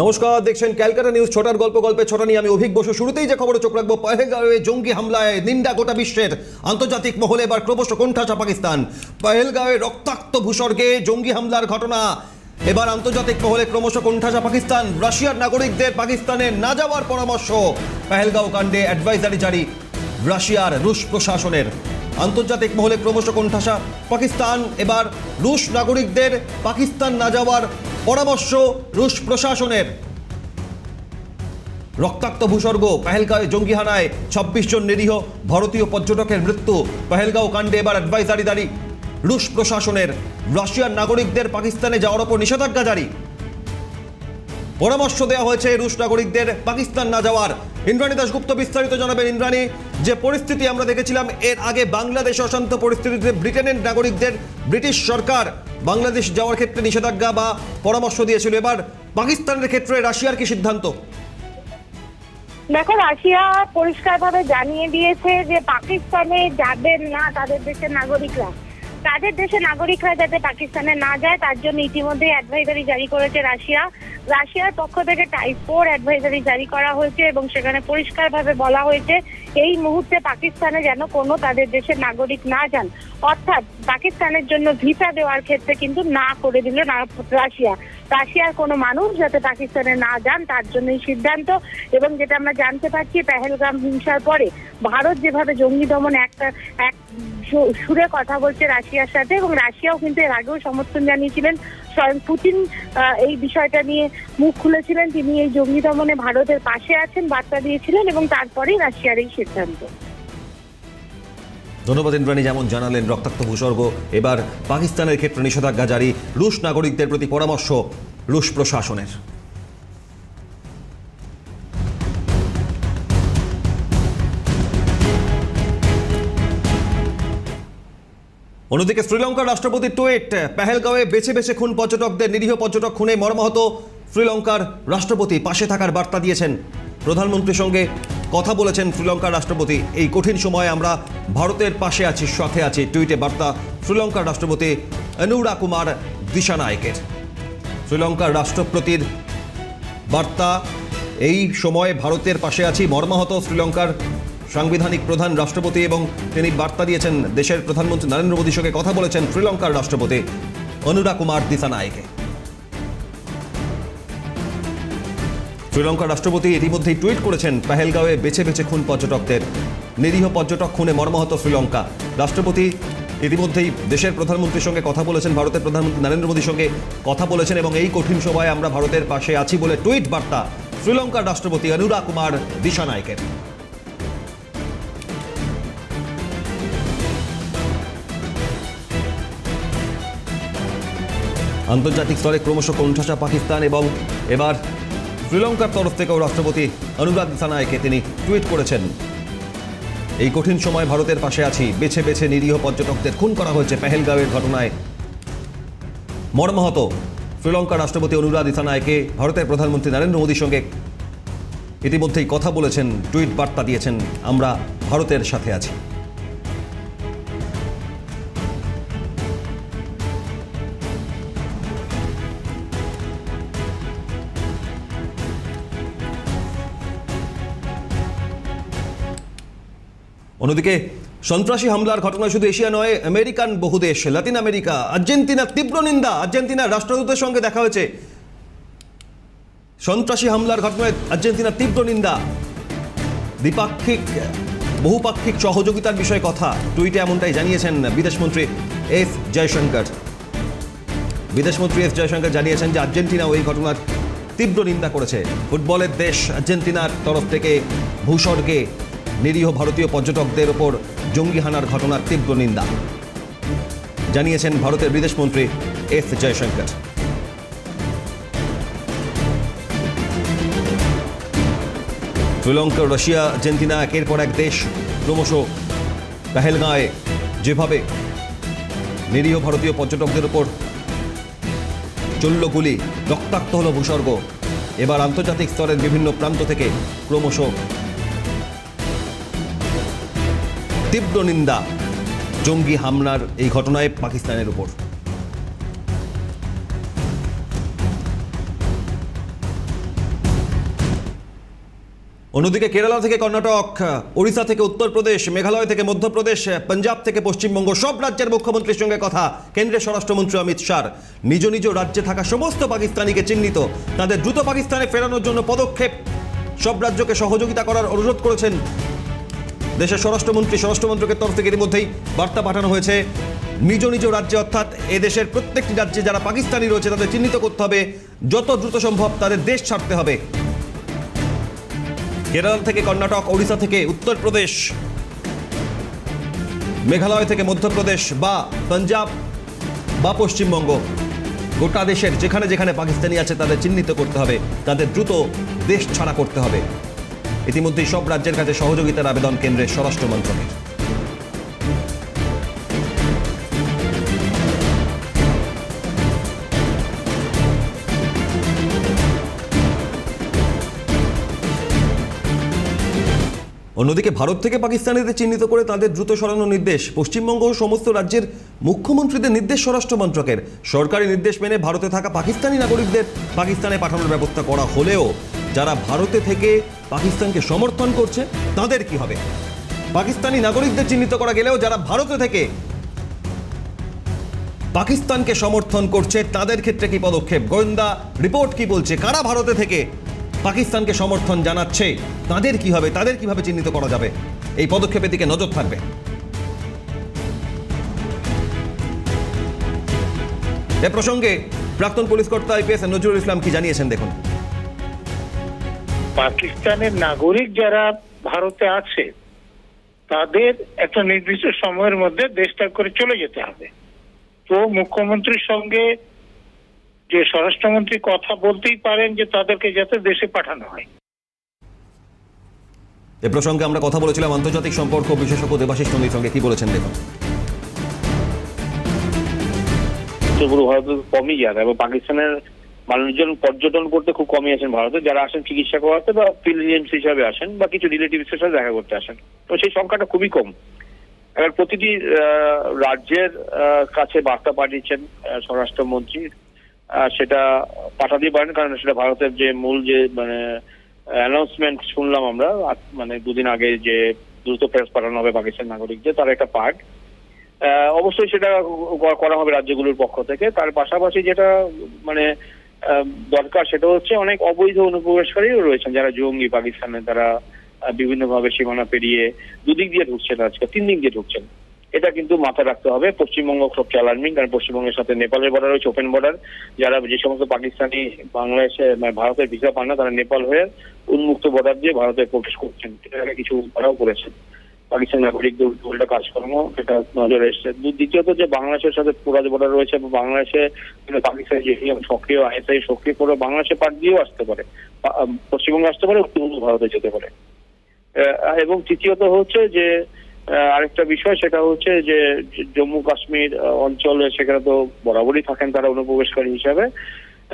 নমস্কার, দেখছেন ক্যালকাটা নিউজ ছোটার গল্প গল্পে ছোটা নিয়ে আমি অভিক বসু। শুরুতেই যে খবরে চোখ রাখব, পহেলগাঁওয়ে জঙ্গি হামলায় নিন্দা গোটা বিশ্বের। আন্তর্জাতিক মহলে এবার ক্রমশ কোণঠাসা পাকিস্তান। পহেলগাঁওয়ে রক্তাক্ত ভূস্বর্গে জঙ্গি হামলার ঘটনা। এবার আন্তর্জাতিক মহলে ক্রমশ কোণঠাসা পাকিস্তান। রাশিয়ার নাগরিকদের পাকিস্তানে না যাওয়ার পরামর্শ। পহেলগাঁও কাণ্ডে অ্যাডভাইজারি জারি। রাশিয়ার রুশ প্রশাসনের। আন্তর্জাতিক মহলে ক্রমশ কোণঠাসা। পাকিস্তান, এবার রুশ নাগরিকদের পাকিস্তান না যাওয়ার পরামর্শ রুশ প্রশাসনের। রক্তাক্ত ভূস্বর্গ পেহেলগাঁওয়ে জঙ্গি হানায় ছাব্বিশ জন নিরীহ, ভারতীয় পর্যটকের মৃত্যু, পেহেলগাঁও কাণ্ডে এবার অ্যাডভাইজারি জারি রুশ প্রশাসনের, রাশিয়ার নাগরিকদের পাকিস্তানে যাওয়ার ওপর নিষেধাজ্ঞা জারি। পরামর্শ দেওয়া হয়েছে রুশ নাগরিকদের পাকিস্তান না যাওয়ার। ইন্দ্রাণী দাশগুপ্ত বিস্তারিত জানাবেন ইন্দ্রাণী, যে পরিস্থিতি আমরা দেখেছিলাম, এর আগে বাংলাদেশ অশান্ত পরিস্থিতিতে ব্রিটেনের নাগরিকদের ব্রিটিশ সরকার বাংলাদেশ যাওয়ার ক্ষেত্রে নিষেধাজ্ঞা বা পরামর্শ দিয়েছিল। এবার পাকিস্তানের ক্ষেত্রে রাশিয়ার কি সিদ্ধান্ত? দেখো, রাশিয়া পরিষ্কারভাবে জানিয়ে দিয়েছে যে পাকিস্তানে যাবেন না তাদের দেশের নাগরিকরা। তাদের দেশের নাগরিকরা যাতে পাকিস্তানে না যায়, তার জন্য ইতিমধ্যে অ্যাডভাইজারি জারি করেছে রাশিয়া। রাশিয়ার পক্ষ থেকে টাইপ ফোর অ্যাডভাইজারি জারি করা হয়েছে এবং সেখানে পরিষ্কারভাবে বলা হয়েছে, এই মুহূর্তে পাকিস্তানে যেন কোনো তাদের দেশের নাগরিক না যান। অর্থাৎ পাকিস্তানের জন্য ভিসা দেওয়ার ক্ষেত্রে কিন্তু না করে দিল রাশিয়া। রাশিয়ার কোনো মানুষ যাতে পাকিস্তানে না যান, তার জন্য এই সিদ্ধান্ত এবং যেটা আমরা জানতে পারছি, পেহেলগাম হিংসার পরে ভারত যেভাবে জঙ্গি দমন একটা এক সুরে কথা বলছে রাশিয়ার সাথে এবং রাশিয়াও কিন্তু এর আগেও সমর্থন জানিয়েছিলেন স্বয়ং পুতিন এই বিষয়টা নিয়ে মুখ খুলেছিলেন। তিনি এই জঙ্গি দমনে ভারতের পাশে আছেন, বার্তা দিয়েছিলেন এবং তারপরেই রাশিয়ার এই সিদ্ধান্ত। ধন্যবাদ ইন্দ্রাণী, যেমন জানালেন রক্তাক্ত ভূস্বর্গ। এবার পাকিস্তানের ক্ষেত্রে নিষেধাজ্ঞা জারি, রুশ নাগরিকদের প্রতি পরামর্শ, রুশ প্রশাসনের। অন্যদিকে শ্রীলঙ্কার রাষ্ট্রপতির টুইট পেহেলগাঁওয়ে বেছে বেছে খুন পর্যটকদের নিরীহ পর্যটক খুনে মর্মাহত। শ্রীলঙ্কার রাষ্ট্রপতি পাশে থাকার বার্তা দিয়েছেন। প্রধানমন্ত্রীর সঙ্গে কথা বলেছেন শ্রীলঙ্কার রাষ্ট্রপতি। এই কঠিন সময়ে আমরা ভারতের পাশে আছি, সাথে আছি। টুইটে বার্তা শ্রীলঙ্কার রাষ্ট্রপতি অনুরা কুমার দিশানায়কের। শ্রীলঙ্কার রাষ্ট্রপতির বার্তা, এই সময়ে ভারতের পাশে আছি, মর্মাহত শ্রীলঙ্কার সাংবিধানিক প্রধান রাষ্ট্রপতি এবং তিনি বার্তা দিয়েছেন দেশের প্রধানমন্ত্রী নরেন্দ্র মোদীর সঙ্গে কথা বলেছেন শ্রীলঙ্কার রাষ্ট্রপতি অনুরা কুমার দিসানায়কে শ্রীলঙ্কার রাষ্ট্রপতি ইতিমধ্যেই টুইট করেছেন, পেহেলগাঁওয়ে বেছে বেছে খুন পর্যটকদের। নিরীহ পর্যটক খুনে মর্মাহত শ্রীলঙ্কা। রাষ্ট্রপতি ইতিমধ্যেই দেশের প্রধানমন্ত্রীর সঙ্গে কথা বলেছেন, ভারতের প্রধানমন্ত্রী নরেন্দ্র মোদীর সঙ্গে কথা বলেছেন এবং এই কঠিন সময়ে আমরা ভারতের পাশে আছি বলে টুইট বার্তা শ্রীলঙ্কার রাষ্ট্রপতি অনুরা কুমার দিশানায়কের আন্তর্জাতিক স্তরে ক্রমশ কোণঠাসা পাকিস্তান এবং এবার শ্রীলঙ্কার তরফ থেকেও রাষ্ট্রপতি অনুরাগ দিসানায়কে তিনি টুইট করেছেন। এই কঠিন সময় ভারতের পাশে আছি। বেছে বেছে নিরীহ পর্যটকদের খুন করা হয়েছে পেহেলগাঁওয়ের ঘটনায়। মর্মাহত শ্রীলঙ্কার রাষ্ট্রপতি অনুরাগ দিসানায়কে ভারতের প্রধানমন্ত্রী নরেন্দ্র মোদীর সঙ্গে ইতিমধ্যেই কথা বলেছেন, টুইট বার্তা দিয়েছেন। আমরা ভারতের সাথে আছি। অন্যদিকে, সন্ত্রাসী হামলার ঘটনা শুধু এশিয়া নয়, আমেরিকান বহু দেশ, লাতিন আমেরিকা, আর্জেন্টিনার তীব্র নিন্দা, আর্জেন্টিনার রাষ্ট্রদূতের সঙ্গে দেখা হয়েছে। সন্ত্রাসী হামলার ঘটনায় আর্জেন্টিনার তীব্র নিন্দা। দ্বিপাক্ষিক, বহুপাক্ষিক সহযোগিতার বিষয়ে কথা। টুইটে এমনটাই জানিয়েছেন বিদেশমন্ত্রী এস জয়শঙ্কর। বিদেশমন্ত্রী এস জয়শঙ্কর জানিয়েছেন যে আর্জেন্টিনা ওই ঘটনার তীব্র নিন্দা করেছে। ফুটবলের দেশ আর্জেন্টিনার তরফ থেকে ভূস্বর্গে নিরীহ ভারতীয় পর্যটকদের ওপর জঙ্গি হানার ঘটনার তীব্র নিন্দা। জানিয়েছেন ভারতের বিদেশমন্ত্রী S Jaishankar. Sri Lanka Russia, Argentina একের পর এক দেশ ক্রমশ পেহেলগাঁয়ে। যেভাবে নিরীহ ভারতীয় পর্যটকদের ওপর চলল গুলি রক্তাক্ত হল ভূস্বর্গ, এবার আন্তর্জাতিক স্তরের বিভিন্ন প্রান্ত থেকে ক্রমশ তীব্র নিন্দা জঙ্গি হামলার এই ঘটনায় পাকিস্তানের উপর। অন্যদিকে কেরালা থেকে কর্ণাটক, ওড়িশা থেকে উত্তরপ্রদেশ, মেঘালয় থেকে মধ্যপ্রদেশ, পাঞ্জাব থেকে পশ্চিমবঙ্গ সব রাজ্যের মুখ্যমন্ত্রীর সঙ্গে কথা। কেন্দ্রের স্বরাষ্ট্রমন্ত্রী অমিত শাহ নিজ নিজ রাজ্যে থাকা সমস্ত পাকিস্তানিকে চিহ্নিত। তাদের দ্রুত পাকিস্তানে ফেরানোর জন্য পদক্ষেপ। সব রাজ্যকে সহযোগিতা করার অনুরোধ করেছেন দেশের স্বরাষ্ট্রমন্ত্রী, স্বরাষ্ট্রমন্ত্রকের তরফ থেকে ইতিমধ্যেই বার্তা পাঠানো হয়েছে। নিজ নিজ রাজ্যে অর্থাৎ এ দেশের প্রত্যেকটি রাজ্যে যারা পাকিস্তানি রয়েছে, তাদের চিহ্নিত করতে হবে, যত দ্রুত সম্ভব তাদের দেশ ছাড়তে হবে। কেরল থেকে কর্ণাটক, ওড়িশা থেকে উত্তরপ্রদেশ, মেঘালয় থেকে মধ্যপ্রদেশ বা পাঞ্জাব বা পশ্চিমবঙ্গ। গোটা দেশের যেখানে যেখানে পাকিস্তানি আছে, তাদের চিহ্নিত করতে হবে, তাদের দ্রুত দেশ ছাড়া করতে হবে। ইতিমধ্যেই সব রাজ্যের কাছে সহযোগিতার আবেদন কেন্দ্রের স্বরাষ্ট্র মন্ত্রকের অন্যদিকে ভারত থেকে পাকিস্তানিদের চিহ্নিত করে তাদের দ্রুত সরানোর নির্দেশ পশ্চিমবঙ্গ ও সমস্ত রাজ্যের মুখ্যমন্ত্রীদের নির্দেশ স্বরাষ্ট্র মন্ত্রকের। সরকারি নির্দেশ মেনে ভারতে থাকা পাকিস্তানি নাগরিকদের পাকিস্তানে পাঠানোর ব্যবস্থা করা হলেও যারা ভারতে থেকে পাকিস্তানকে সমর্থন করছে, তাদের কি হবে? পাকিস্তানি নাগরিকদের চিহ্নিত করা গেলেও যারা ভারতে থেকে পাকিস্তানকে সমর্থন করছে, তাদের ক্ষেত্রে কি পদক্ষেপ? গোয়েন্দা রিপোর্ট কি বলছে? কারা ভারতে থেকে পাকিস্তানকে সমর্থন জানাচ্ছে, তাদের কি হবে? তাদের কীভাবে চিহ্নিত করা যাবে? এই পদক্ষেপের দিকে নজর থাকবে। এ প্রসঙ্গে প্রাক্তন পুলিশ কর্তা আইপিএস নজরুল ইসলাম কি জানিয়েছেন দেখুন। পাকিস্তানের নাগরিক যারা ভারতে আছে তাদের একটা নির্দিষ্ট সময়ের মধ্যে দেশ ত্যাগ করে চলে যেতে হবে। তো মুখ্যমন্ত্রীর সঙ্গে যে স্বরাষ্ট্রমন্ত্রী কথা বলতেই পারেন যে তাদেরকে যাতে দেশে পাঠানো হয়। এ প্রসঙ্গে আমরা কথা বলেছিলাম আন্তর্জাতিক সম্পর্ক বিশেষজ্ঞ দেবাশিস নন্দীর সঙ্গে। কি বলেছেন দেখুন। উত্তর পূর্ব ভারতে কমই যান এবং পাকিস্তানের মানুষজন পর্যটন করতে খুব কমই আসেন ভারতে। যারা আসেন চিকিৎসা করাতে বা পিলগ্রিমস হিসাবে আসেন বা কিছু রিলেটিভস এর সাথে দেখা করতে আসেন। তো সেই সংখ্যাটা খুবই কম। এবার প্রতিটি রাজ্যের কাছে বার্তা পাঠিয়েছেন স্বরাষ্ট্রমন্ত্রী। সেটা পাঠাতেই পারেন, কারণ সেটা ভারতের যে মূল যে মানে অ্যানাউন্সমেন্ট শুনলাম আমরা মানে দুদিন আগে যে দ্রুত ফেরত পাঠানো হবে পাকিস্তান নাগরিকদের, তার একটা পার্ট অবশ্যই সেটা করা হবে রাজ্যগুলোর পক্ষ থেকে। তার পাশাপাশি যেটা মানে দরকার। সেটা হচ্ছে অনেক অবৈধ অনুপ্রবেশকারীও রয়েছেন, যারা জঙ্গি পাকিস্তানে তারা বিভিন্ন ভাবে সীমানা পেরিয়ে দুদিক দিয়ে ঢুকছেন আজকে, তিন দিক দিয়ে ঢুকছেন। এটা কিন্তু মাথায় রাখতে হবে, পশ্চিমবঙ্গ সবচেয়ে অ্যালার্মিং কারণ পশ্চিমবঙ্গের সাথে নেপালের বর্ডার রয়েছে ওপেন বর্ডার যারা যে সমস্ত পাকিস্তানি, বাংলাদেশে মানে ভারতের ভিসা পান না, তারা নেপাল হয়ে উন্মুক্ত বর্ডার দিয়ে ভারতে প্রবেশ করছেন। কিছু তারাও করেছেন। পাকিস্তান নাগরিকদের উল্টা কাজকর্ম, এটা নজরে এসছে। দ্বিতীয়ত যে বাংলাদেশের সাথে পুরাজ বর্ডার রয়েছে বাংলাদেশে কিন্তু পাকিস্তানের যে সক্রিয়, আইএসআই সক্রিয় করে বাংলাদেশে পার দিয়েও আসতে পারে। পশ্চিমবঙ্গে আসতে পারে উত্তর ভারতে যেতে পারে। এবং তৃতীয়ত হচ্ছে যে আরেকটা বিষয় সেটা হচ্ছে যে জম্মু কাশ্মীর অঞ্চলে সেখানে তো বরাবরই থাকেন তারা অনুপ্রবেশকারী হিসাবে।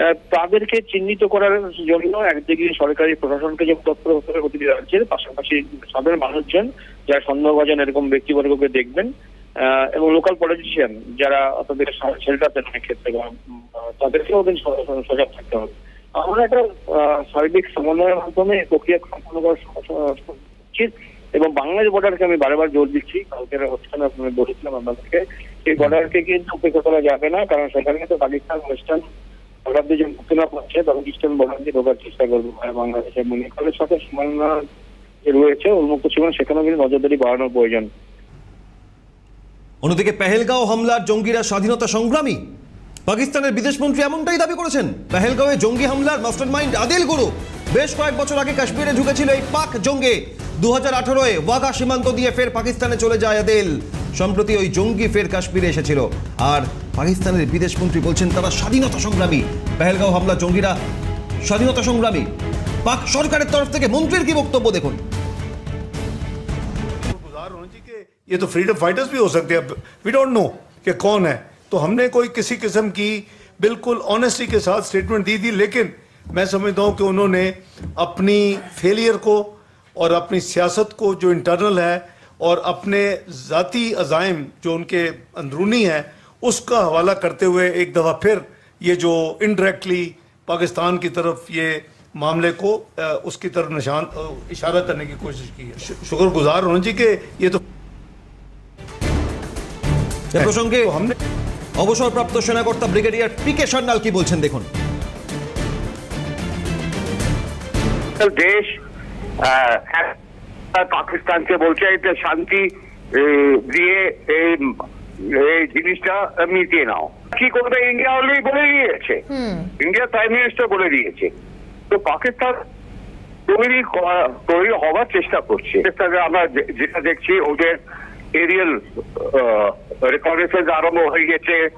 তাদেরকে চিহ্নিত করার জন্য একদিকে সরকারি প্রশাসনকে যে তৎপর হতে প্রতিটি রাজ্যের পাশাপাশি সাধারণ মানুষজন যারা সন্দেহভাজন এরকম ব্যক্তিবর্গকে দেখবেন এবং লোকাল পলিটিশিয়ান যারা তাদের শেল্টার অনেক ক্ষেত্রে তাদেরকেও স- সজাগ থাকতে হবে। আমরা একটা সার্বিক সমন্বয়ের মাধ্যমে প্রক্রিয়া সম্পন্ন করা উচিত এবং বাংলাদেশ বর্ডারকে আমি বারবার জোর দিচ্ছি, কালকের অনুষ্ঠানে আপনাদের বলেছিলাম আপনাদেরকে, সেই বর্ডারকে কিন্তু উপেক্ষা করা যাবে না, কারণ সেখানে তো পাকিস্তান, ওয়েস্টার্ন বর্ডার যে পাচ্ছে তখন ঢোকার চেষ্টা বাংলাদেশের এবং নেপালের সাথে সীমানা রয়েছে উন্মুক্ত সীমানা সেখানেও কিন্তু নজরদারি বাড়ানোর প্রয়োজন। অন্যদিকে পেহেলগাঁও হামলার জঙ্গিরা স্বাধীনতা সংগ্রামী। পাকিস্তানের বিদেশমন্ত্রী এমনটাই দাবি করেছেন। পেহেলগাঁওয়ে জঙ্গি হামলার মাস্টার মাইন্ড আদিল গুরু। বেশ কয়েক বছর আগে কাশ্মীরে ঢুকেছিল এই পাক জঙ্গে। দু হাজার আঠারোয় ওয়াগা সীমান্ত দিয়ে ফের পাকিস্তানে চলে যায় আদিল সম্প্রতি ওই জঙ্গি ফের কাশ্মীরে এসেছিল আর পাকিস্তানের বিদেশমন্ত্রী বলছেন তারা স্বাধীনতা সংগ্রামী পেহেলগাঁও হামলা জঙ্গিরা স্বাধীনতা সংগ্রামী পাক সরকারের তরফ থেকে মন্ত্রীর কি বক্তব্য দেখুন गुजार होनी चाहिए कि ये तो फ्रीडम फाइटर्स भी हो सकते हैं वी डोंट नो कि कौन है तो हमने कोई किसी किस्म की बिल्कुल ऑनेस्टी के साथ स्टेटमेंट दी थी लेकिन मैं समझता हूं कि उन्होंने अपनी फेलियर को और अपनी सियासत को जो इंटरनल है और अपने ज़ाती अजाइम जो उनके अंदरूनी है उसका हवाला करते हुए एक दफ़ा फिर ये जो इनडायरेक्टली पाकिस्तान की तरफ ये मामले को अ, उसकी तरफ निशान अ, इशारा करने की कोशिश की है शु- शुक्रगुजार होना चाहिए कि ये तो এ প্রসঙ্গে तो हमने অবসরপ্রাপ্ত সেনাকর্তা ব্রিগেডিয়ার পি কে সান্যাল কি বলছেন দেখুন দেশ আহ, এক- পাকিস্তানকে বলছে এটা শান্তি দিয়ে এই জিনিসটা মিটিয়ে নাও। কি করবে? ইন্ডিয়া অলরেডি বলে দিয়েছে। ইন্ডিয়া প্রাইম মিনিস্টার বলে দিয়েছে। তো পাকিস্তান তৈরি করা- তৈরি হওয়ার চেষ্টা করছে। আমরা যেটা দেখছি ওদের এরিয়াল রেকর্ডেশন আরম্ভ হয়ে গেছে।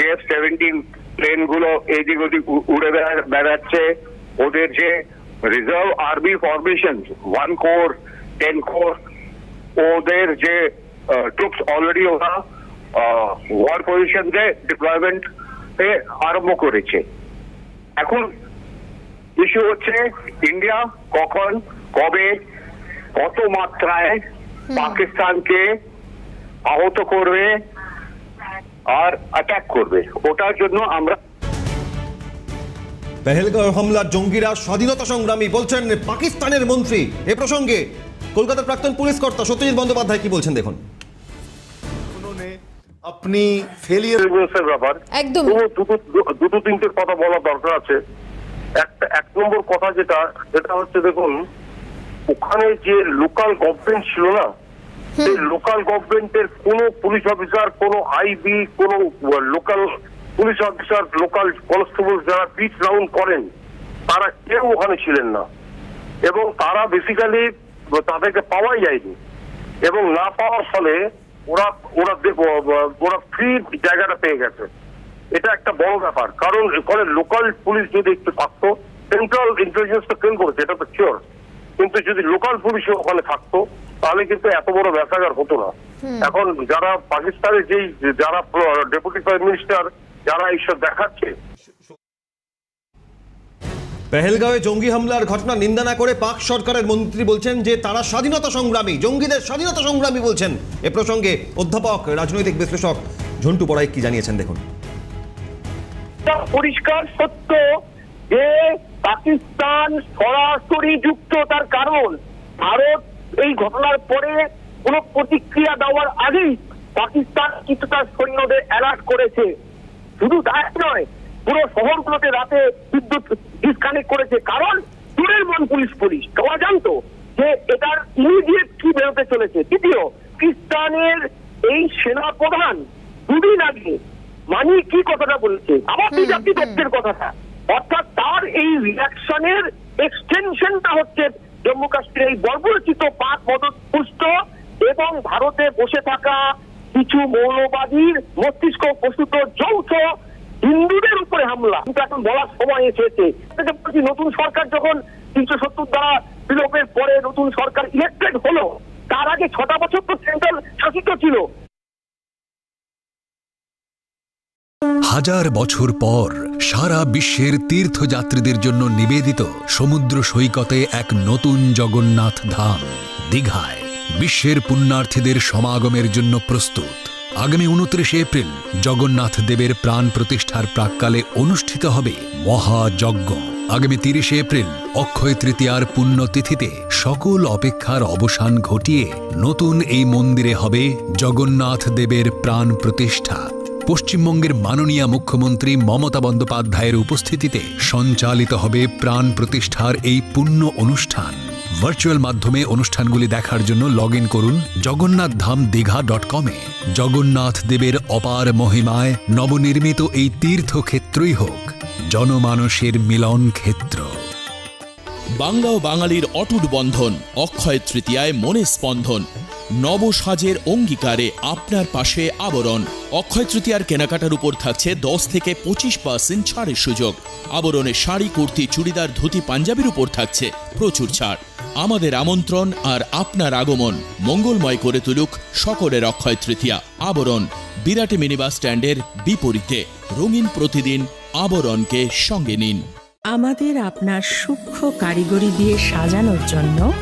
জেএফ সেভেন্টিন প্লেনগুলো এদিক ওদিক উড়ে বেড়া- বেড়াচ্ছে। ওদের যে reserve army formation one corps ten corps ওদের যে ট্রুপস অলরেডি ওরা ওয়ার পজিশন ডিপ্লয়মেন্ট আরম্ভ করেছে এখন ইস্যু হচ্ছে ইন্ডিয়া কখন কবে কত মাত্রায় পাকিস্তানকে আহত করবে আর অ্যাটাক করবে ওটার জন্য আমরা পেহেলগাঁও হামলার জঙ্গিরা স্বাধীনতা সংগ্রামী বলছেন পাকিস্তানের মন্ত্রী। এ প্রসঙ্গে কলকাতার প্রাক্তন পুলিশ কর্তা সত্যজিৎ বন্দ্যোপাধ্যায় কি বলছেন দেখুন। আপনি ফেলিয়ার ব্যাপার। একদম। দুটো দুটো তিনটে কথা বলা দরকার আছে। একটা এক নম্বর কথা যেটা সেটা হচ্ছে দেখুন ওখানে যে লোকাল গভর্নমেন্ট ছিল না সেই লোকাল গভর্নমেন্টের কোনো পুলিশ অফিসার কোনো আইবি কোন local police officer local constable যারা পিচ রাউন্ড করেন তারা কেউ ওখানে ছিলেন না। এবং তারা বেসিক্যালি তাদেরকে পাওয়াই যায়নি। এবং না পাওয়ার ফলে ওরা ওরা ওরা ফ্রি জায়গাটা পেয়ে গেছে। এটা একটা বড় ব্যাপার। কারণ এখানে লোকাল পুলিশ যদি একটু থাকতো সেন্ট্রাল ইন্টেলিজেন্স তো ট্রেন করেছে এটা তো শিওর কিন্তু যদি লোকাল পুলিশ ওখানে থাকতো তাহলে কিন্তু এত বড় ব্যাসাগার হতো না। এখন যারা পাকিস্তানের যেই যারা ডেপুটি প্রাইম মিনিস্টার যারা এইসব দেখাচ্ছে। পেহেলগাঁওয়ে জঙ্গি হামলার ঘটনা নিন্দা না করে পাক সরকারের মন্ত্রী বলছেন যে তারা স্বাধীনতা সংগ্রামী জঙ্গিদের স্বাধীনতা সংগ্রামী বলছেন। এ প্রসঙ্গে অধ্যাপক রাজনৈতিক বিশ্লেষক ঝন্টু পড়াই কি জানিয়েছেন দেখুন। পরিষ্কার সত্য যে পাকিস্তান সরাসরি যুক্ত তার কারণ ভারত এই ঘটনার পরে কোন প্রতিক্রিয়া দেওয়ার আগেই পাকিস্তান কিছুটা সৈন্যদের অ্যালার্ট করেছে। শুধু তাই নয় পুরো শহরগুলোতে রাতে বিদ্যুৎ ডিসকানেক্ট করেছে। কারণ দূরের মন পুলিশ পুলিশ। ওরা জানতো যে এটার ইমিডিয়েট কি বেরোতে চলেছে। তৃতীয় পাকিস্তানের এই সেনা প্রধান দুদিন আগে মানি কি কথাটা বলেছে? আবার বিজাতি তথ্যের কথাটা। অর্থাৎ তার এই রিয়াকশনের এক্সটেনশনটা হচ্ছে জম্মু কাশ্মীরের এই বর্বরচিত পাক মদত পুষ্ট এবং ভারতে বসে থাকা কিছু মৌলবাদীর মস্তিষ্ক প্রস্তুত যৌথ হিন্দুদের উপরে হামলা। কিন্তু এখন বলার সময় এসেছে। নতুন সরকার যখন তিনশো সত্তর দ্বারা বিলোপের পরে নতুন সরকার ইলেক্টেড হলো, তার আগে ছটা বছর তো সেন্ট্রাল শাসিত ছিল। হাজার বছর পর সারা বিশ্বের তীর্থযাত্রীদের জন্য নিবেদিত সমুদ্র সৈকতে এক নতুন জগন্নাথ ধাম, দীঘায়। বিশ্বের পুণ্যার্থীদের সমাগমের জন্য প্রস্তুত। আগামী উনত্রিশে এপ্রিল জগন্নাথ দেবের প্রাণ প্রতিষ্ঠার প্রাককালে অনুষ্ঠিত হবে মহাযজ্ঞ। আগামী তিরিশে এপ্রিল অক্ষয় তৃতীয়ার পুণ্যতিথিতে সকল অপেক্ষার অবসান ঘটিয়ে নতুন এই মন্দিরে হবে জগন্নাথ দেবের প্রাণ প্রতিষ্ঠা। পশ্চিমবঙ্গের মাননীয় মুখ্যমন্ত্রী মমতা বন্দ্যোপাধ্যায়ের উপস্থিতিতে সঞ্চালিত হবে প্রাণ প্রতিষ্ঠার এই পুণ্য অনুষ্ঠান। ভার্চুয়াল মাধ্যমে অনুষ্ঠানগুলি দেখার জন্য লগ ইন করুন জগন্নাথ ধাম দীঘা ডট কমে জগন্নাথ দেবের অপার মহিমায় নবনির্মিত এই তীর্থক্ষেত্রই হোক, জনমানসের মিলন ক্ষেত্র বাংলা ও বাঙালির অটুট বন্ধন, অক্ষয় তৃতীয়ায় মনে স্পন্দন। নবসাজের অঙ্গীকারে আপনার পাশে আবরণ। অক্ষয় তৃতীয়ার কেনাকাটার উপর থাকছে দশ থেকে পঁচিশ পার্সেন্ট ছাড়ের সুযোগ। আবরণে শাড়ি, কুর্তি, চুড়িদার, ধুতি, পাঞ্জাবির উপর থাকছে প্রচুর ছাড়। আমাদের আমন্ত্রণ আর আপনার আগমন মঙ্গলময় করে তুলুক সকলের অক্ষয় তৃতীয়া। আবরণ বিরাটে মিনিবাস স্ট্যান্ডের বিপরীতে। রঙিন প্রতিদিন আবরণকে সঙ্গে নিন। আমাদের আপনার সূক্ষ্ম কারিগরি দিয়ে সাজানোর জন্য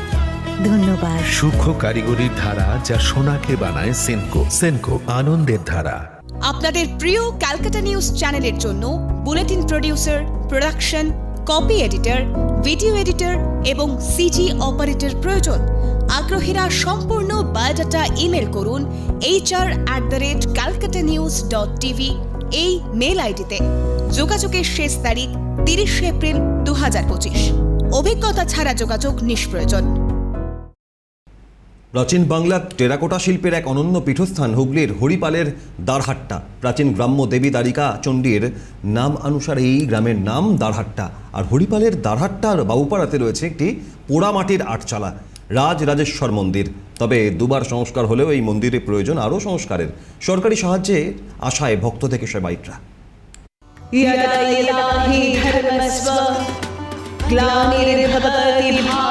ধন্যবাদ। সূক্ষ্ম কারিগরির ধারা যা সোনাকে বানায় সেনকো। সেনকো আনন্দের ধারা। আপনাদের প্রিয় ক্যালকাটা নিউজ চ্যানেলের জন্য bulletin producer production copy editor video editor এবং সিজি অপারেটর প্রয়োজন। আগ্রহীরা সম্পূর্ণ বায়োডাটা ইমেল করুন HR at the rate Calcutta news dot TV এই মেল আইডিতে। যোগাযোগের শেষ তারিখ তিরিশে এপ্রিল দু হাজার পঁচিশ। অভিজ্ঞতা ছাড়া যোগাযোগ নিষ্প্রয়োজন। প্রাচীন বাংলার টেরাকোটা শিল্পের এক অনন্য পীঠস্থান হুগলির হরিপালের দারহাট্টা। প্রাচীন গ্রাম্য দেবী দ্বারিকা চণ্ডীর নাম অনুসারে এই গ্রামের নাম দারহাট্টা। আর হরিপালের দারহাট্টার বাবুপাড়াতে রয়েছে একটি পোড়ামাটির আটচালা রাজ রাজেশ্বর মন্দির। তবে দুবার সংস্কার হলেও এই মন্দিরে প্রয়োজন আরও সংস্কারের। সরকারি সাহায্যে আশায় ভক্ত থেকে সেবাইটরা यदा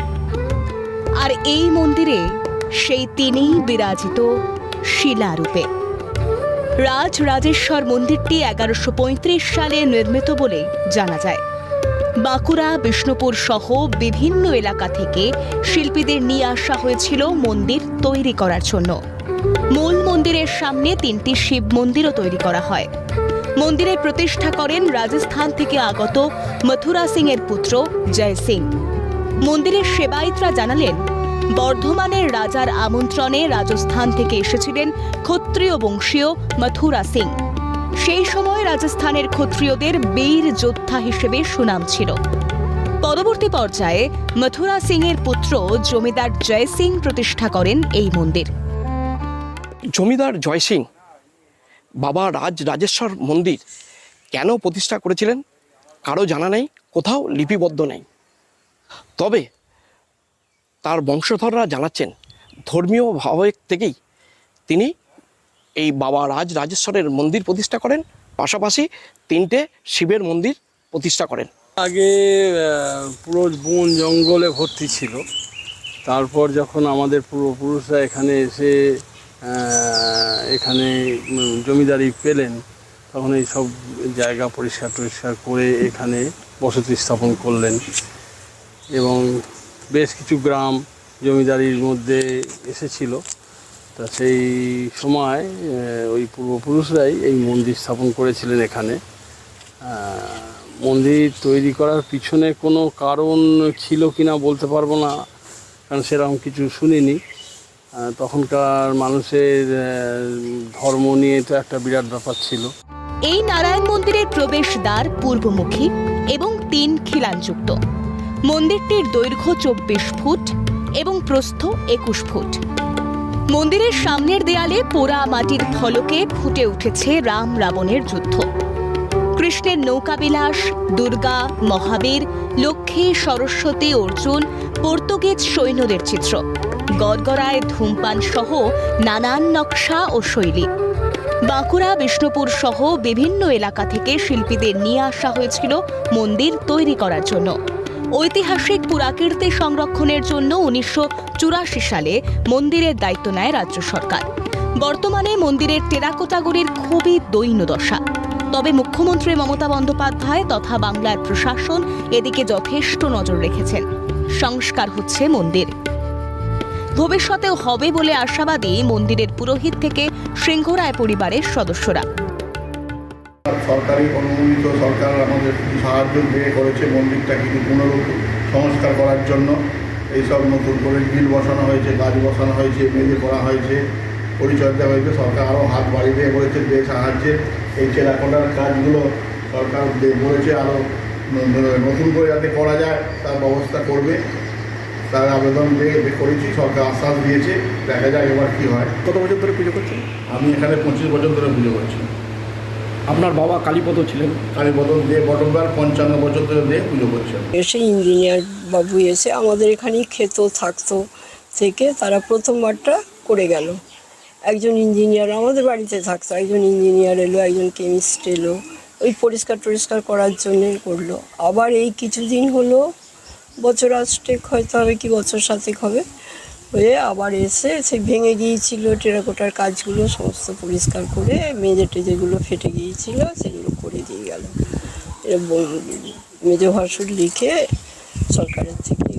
আর এই মন্দিরে সেই তিনিই বিরাজিত শিলারূপে। রাজ রাজেশ্বর মন্দিরটি এগারোশো পঁয়ত্রিশ সালে নির্মিত বলে জানা যায়। বাঁকুড়া, বিষ্ণুপুর সহ বিভিন্ন এলাকা থেকে শিল্পীদের নিয়ে আসা হয়েছিল মন্দির তৈরি করার জন্য। মূল মন্দিরের সামনে তিনটি শিব মন্দিরও তৈরি করা হয়। মন্দিরের প্রতিষ্ঠা করেন রাজস্থান থেকে আগত মথুরা সিং এর পুত্র জয় সিং। মন্দিরের সেবায়িতরা জানালেন, বর্ধমানের রাজার আমন্ত্রণে রাজস্থান থেকে এসেছিলেন ক্ষত্রিয় বংশীয় মথুরা সিং। সেই সময় রাজস্থানের ক্ষত্রিয়দের বীর যোদ্ধা হিসেবে সুনাম ছিল। পরবর্তী পর্যায়ে মথুরা সিং এর পুত্র জমিদার জয় সিং প্রতিষ্ঠা করেন এই মন্দির। জমিদার জয় সিং, বাবা রাজ রাজেশ্বর মন্দির কেন প্রতিষ্ঠা করেছিলেন? কারও জানা নেই, কোথাও লিপিবদ্ধ নেই। তবে তার বংশধররা জানাচ্ছেন, ধর্মীয় ভাবের থেকেই তিনি এই বাবা রাজ রাজেশ্বরের মন্দির প্রতিষ্ঠা করেন। পাশাপাশি তিনটে শিবের মন্দির প্রতিষ্ঠা করেন। আগে পুরো বন জঙ্গলে ভর্তি ছিল। তারপর যখন আমাদের পূর্বপুরুষরা এখানে এসে এখানে জমিদারি পেলেন, তখন এই সব জায়গা পরিষ্কার টরিষ্কার করে এখানে বসতি স্থাপন করলেন। এবং বেশ কিছু গ্রাম জমিদারির মধ্যে এসেছিল। তা সেই সময় ওই পূর্বপুরুষরাই এই মন্দির স্থাপন করেছিলেন এখানে। মন্দির তৈরি করার পিছনে কোনো কারণ ছিল কিনা বলতে পারব না, কারণ সেরকম কিছু শুনিনি। তখনকার মানুষের ধর্ম নিয়ে তো একটা বিরাট ব্যাপার ছিল। এই নারায়ণ মন্দিরের প্রবেশদ্বার পূর্বমুখী এবং তিন খিলানযুক্ত। মন্দিরটির দৈর্ঘ্য চব্বিশ ফুট এবং প্রস্থ একুশ ফুট। মন্দিরের সামনের দেয়ালে পোড়া মাটির ফলকে ফুটে উঠেছে রাম রাবণের যুদ্ধ। কৃষ্ণের নৌকাবিলাস দুর্গা, মহাবীর, লক্ষ্মী, সরস্বতী, অর্জুন, পর্তুগিজ সৈন্যদের চিত্র। গড়গড়ায় ধূমপান সহ নানান নকশা ও শৈলী। বাঁকুড়া, বিষ্ণুপুর সহ বিভিন্ন এলাকা থেকে শিল্পীদের নিয়ে আসা হয়েছিল মন্দির তৈরি করার জন্য। ঐতিহাসিক পুরাকীর্তি সংরক্ষণের জন্য উনিশশো চুরাশি সালে মন্দিরের দায়িত্ব নেয় রাজ্য সরকার। বর্তমানে মন্দিরের টেরাকোটাগুলির খুবই দৈন্য দশা। তবে মুখ্যমন্ত্রী মমতা বন্দ্যোপাধ্যায় তথা বাংলার প্রশাসন এদিকে যথেষ্ট নজর রেখেছেন। সংস্কার হচ্ছে মন্দির। ভবিষ্যতেও হবে বলে আশাবাদী মন্দিরের পুরোহিত থেকে সিংহরায় পরিবারের সদস্যরা। সরকারি অনুমোদিত সরকার আমাদের সাহায্য দিয়ে করেছে মন্দিরটা কিন্তু পুনরূপ সংস্কার করার জন্য। এইসব নতুন করে গ্রিল বসানো হয়েছে গাছ বসানো হয়েছে মেঝে করা হয়েছে। পরিচর্যা হয়েছে সরকার আরও হাত বাড়িয়ে দিয়ে বলেছে যে সাহায্যে এই টেরাকোটার কাজগুলো সরকার বলেছে আরও নতুন করে যাতে করা যায় তার ব্যবস্থা করবে। তার আবেদন দিয়ে করেছি সরকার আশ্বাস দিয়েছে দেখা যাক এবার কী হয়। কত বছর ধরে পুজো করছেন? আমি এখানে পঁচিশ বছর ধরে পুজো করছি। আপনার বাবা কালীপদ ছিলেন। কালীপদ দে বটমবার পঞ্চান্ন বছর ধরে দিয়ে পুজো করছেন এসে ইঞ্জিনিয়ার বাবু এসে আমাদের এখানেই খেত থাকতো থেকে তারা প্রথমবারটা করে গেল। একজন ইঞ্জিনিয়ার আমাদের বাড়িতে থাকতো একজন ইঞ্জিনিয়ার এলো একজন কেমিস্ট এলো ওই পরিষ্কার টরিষ্কার করার জন্যে করল। আবার এই কিছুদিন হলো বছর আষ্টেক হয়তো হবে কি বছর সাতেক হবে হয়ে আবার এসে সে ভেঙে গিয়েছিল টেরাকোটার কাজগুলো সমস্ত পরিষ্কার করে, মেজে টেজেগুলো ফেটে গিয়েছিল, সেগুলো করে দিয়ে গেল। মেজে ভাষণ লিখে সরকারের থেকে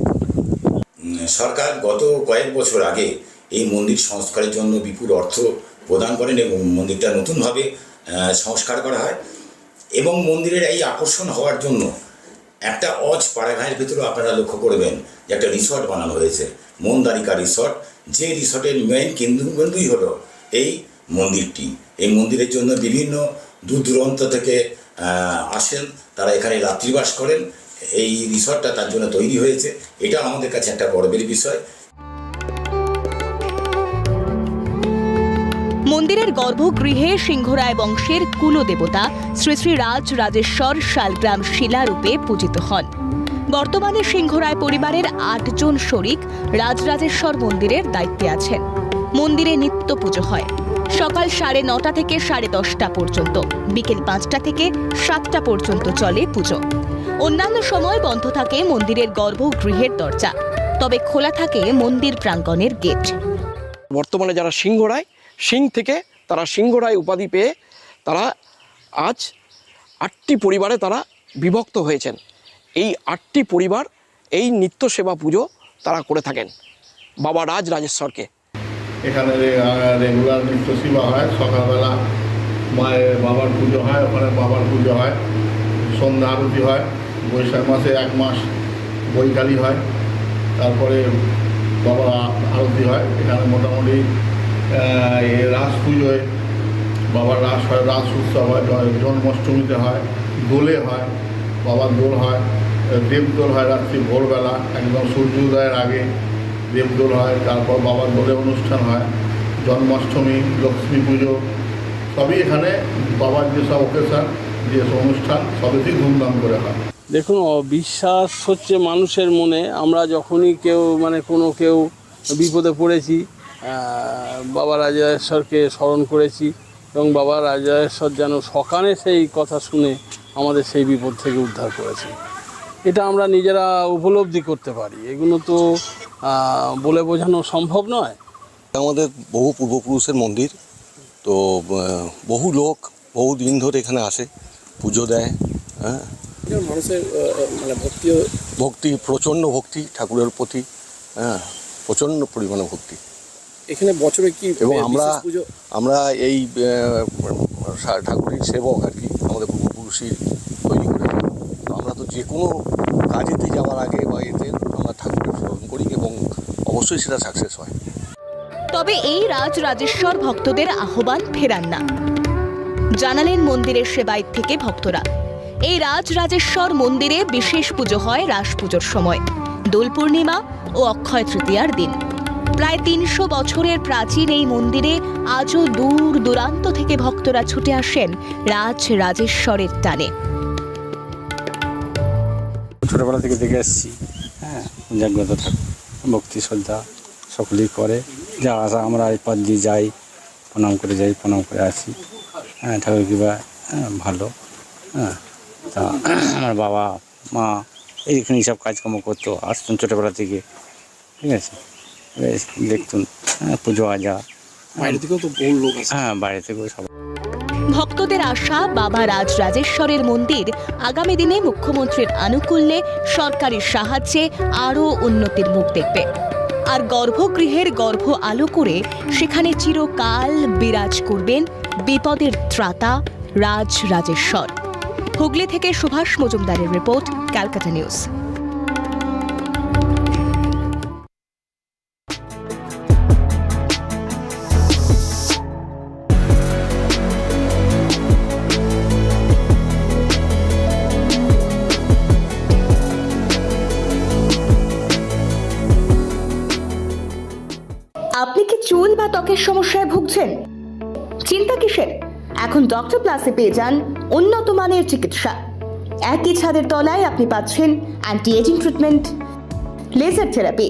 সরকার গত কয়েক বছর আগে এই মন্দির সংস্কারের জন্য বিপুল অর্থ প্রদান করেন এবং মন্দিরটা নতুনভাবে সংস্কার করা হয় এবং মন্দিরের এই আকর্ষণ হওয়ার জন্য একটা অজ পাড়াঘাঁয়ের ভিতরেও আপনারা লক্ষ্য করবেন যে একটা রিসর্ট বানানো হয়েছে। মন্দারিকা রিসর্ট, যে রিসর্টের মেইন কেন্দ্রবিন্দুই হলো এই মন্দিরটি। এই মন্দিরের জন্য বিভিন্ন দূর দূরান্ত থেকে আসেন, তারা এখানে রাত্রিবাস করেন। এই রিসর্টটা তার জন্য তৈরি হয়েছে। এটা আমাদের কাছে একটা গর্বের বিষয়। মন্দিরের গর্ভগৃহে সিংহরায় বংশের কুলদেবতা শ্রী শ্রী রাজ রাজেশ্বর শালগ্রাম শিলারূপে পূজিত হন। বর্তমানে সিংহরায় পরিবারের আটজন শরিক রাজরাজেশ্বর মন্দিরের দায়িত্বে আছেন। মন্দিরে নিত্য পুজো হয়। সকাল সাড়ে নটা থেকে সাড়ে দশটা পর্যন্ত, বিকেল পাঁচটা থেকে সাতটা পর্যন্ত চলে পুজো। অন্যান্য সময় বন্ধ থাকে মন্দিরের গর্ভগৃহের দরজা, তবে খোলা থাকে মন্দির প্রাঙ্গণের গেট। বর্তমানে যারা সিংহরায়, সিং থেকে তারা সিংহরায় উপাধি পেয়ে তারা আজ আটটি পরিবারে তারা বিভক্ত হয়েছেন। এই আটটি পরিবার এই নিত্য সেবা পুজো তারা করে থাকেন। বাবা রাজ রাজেশ্বরকে এখানে রেগুলার নিত্য সেবা হয়, সকালবেলা মায়ের বাবার পুজো হয়, ওখানে বাবার পুজো হয়, সন্ধ্যা আরতি হয়, বৈশাখ মাসে এক মাস বৈকালী হয়, তারপরে বাবার আরতি হয়, এখানে মোটামুটি রাস পুজোয় বাবার রাস হয়, রাস উৎসব হয় জন্মাষ্টমীতে হয়, দোলে হয়, বাবার দোল হয়। দেবদোল হয় রাত্রি ভোরবেলা, একদম সূর্যোদয়ের আগে দেবদোল হয়, তারপর বাবার দোলে অনুষ্ঠান হয়, জন্মাষ্টমী, লক্ষ্মী পুজো, সবই এখানে বাবার যেসব ওকেশান যেসব অনুষ্ঠান, সবই ধুমধাম করে হয়। দেখুন বিশ্বাস হচ্ছে মানুষের মনে, আমরা যখনই কেউ মানে কোনো কেউ বিপদে পড়েছি বাবা রাজেশ্বরকে স্মরণ করেছি, এবং বাবা রাজেশ্বর যেন সকালে সেই কথা শুনে আমাদের সেই বিপদ থেকে উদ্ধার করেছে। এটা আমরা নিজেরা উপলব্ধি করতে পারি। এগুলো তো বলে বোঝানো সম্ভব নয়। আমাদের বহু পূর্বপুরুষের মন্দির। তো বহু লোক বহু দিন ধরে এখানে আসে পুজো দেয় হ্যাঁ মানুষের মানে ভক্তিও ভক্তি প্রচণ্ড ভক্তি ঠাকুরের প্রতি হ্যাঁ প্রচণ্ড পরিমাণে ভক্তি। এখানে বছরে কি এবং আমরা আমরা এই ঠাকুরের সেবক আর কি আমাদের পূর্বপুরুষই তৈরি করেছে তো আমরা তো যে কোনো কাজেতে যাওয়ার আগে বা এতে আমরা ঠাকুরের স্মরণ করি এবং অবশ্যই সেটা সাকসেস হয়। তবে এই রাজ রাজেশ্বর ভক্তদের আহ্বান ফেরান না। জানালেন মন্দিরের সেবায়ত থেকে ভক্তরা। এই রাজ রাজেশ্বর মন্দিরে বিশেষ পুজো হয় রাস পুজোর সময়, দোল পূর্ণিমা ও অক্ষয় তৃতীয়ার দিন। প্রায় তিনশো বছরের প্রাচীন এই মন্দিরে আজও দূর দূরান্ত থেকে ভক্তরা ছুটে আসেন রাজ রাজেশ্বরের টানে। ছোটোবেলা থেকে দেখে এসেছি হ্যাঁ জাগ্রত থাকে ভক্তি শ্রদ্ধা সকলেই করে। যা আসা আমরা এই পথ দিয়ে যাই প্রণাম করে যাই প্রণাম করে আসি। হ্যাঁ ঠাকুর কৃপা হ্যাঁ, ভালো। হ্যাঁ তা আমার বাবা মা এইখানে সব কাজকর্ম করতো আসতুন ছোটোবেলা থেকে। ঠিক আছে? বেশ দেখতুন হ্যাঁ পুজো আজা। বাইরে থেকেও তো বহু লোক হ্যাঁ বাইরে থেকেও সব ভক্তদের আশা বাবা রাজ রাজেশ্বরের মন্দির আগামী দিনে মুখ্যমন্ত্রীর আনুকূল্যে সরকারি সাহায্যে আরও উন্নতির মুখ দেখবে। আর গর্ভগৃহের গর্ভ আলো করে সেখানে চিরকাল বিরাজ করবেন বিপদের ত্রাতা রাজ রাজেশ্বর হুগলি থেকে সুভাষ মজুমদারের রিপোর্ট, ক্যালকাটা নিউজ। প্লাসে পেয়ে যান উন্নত মানের চিকিৎসা। একই ছাদের তলায় আপনি পাচ্ছেন anti ageing treatment laser therapy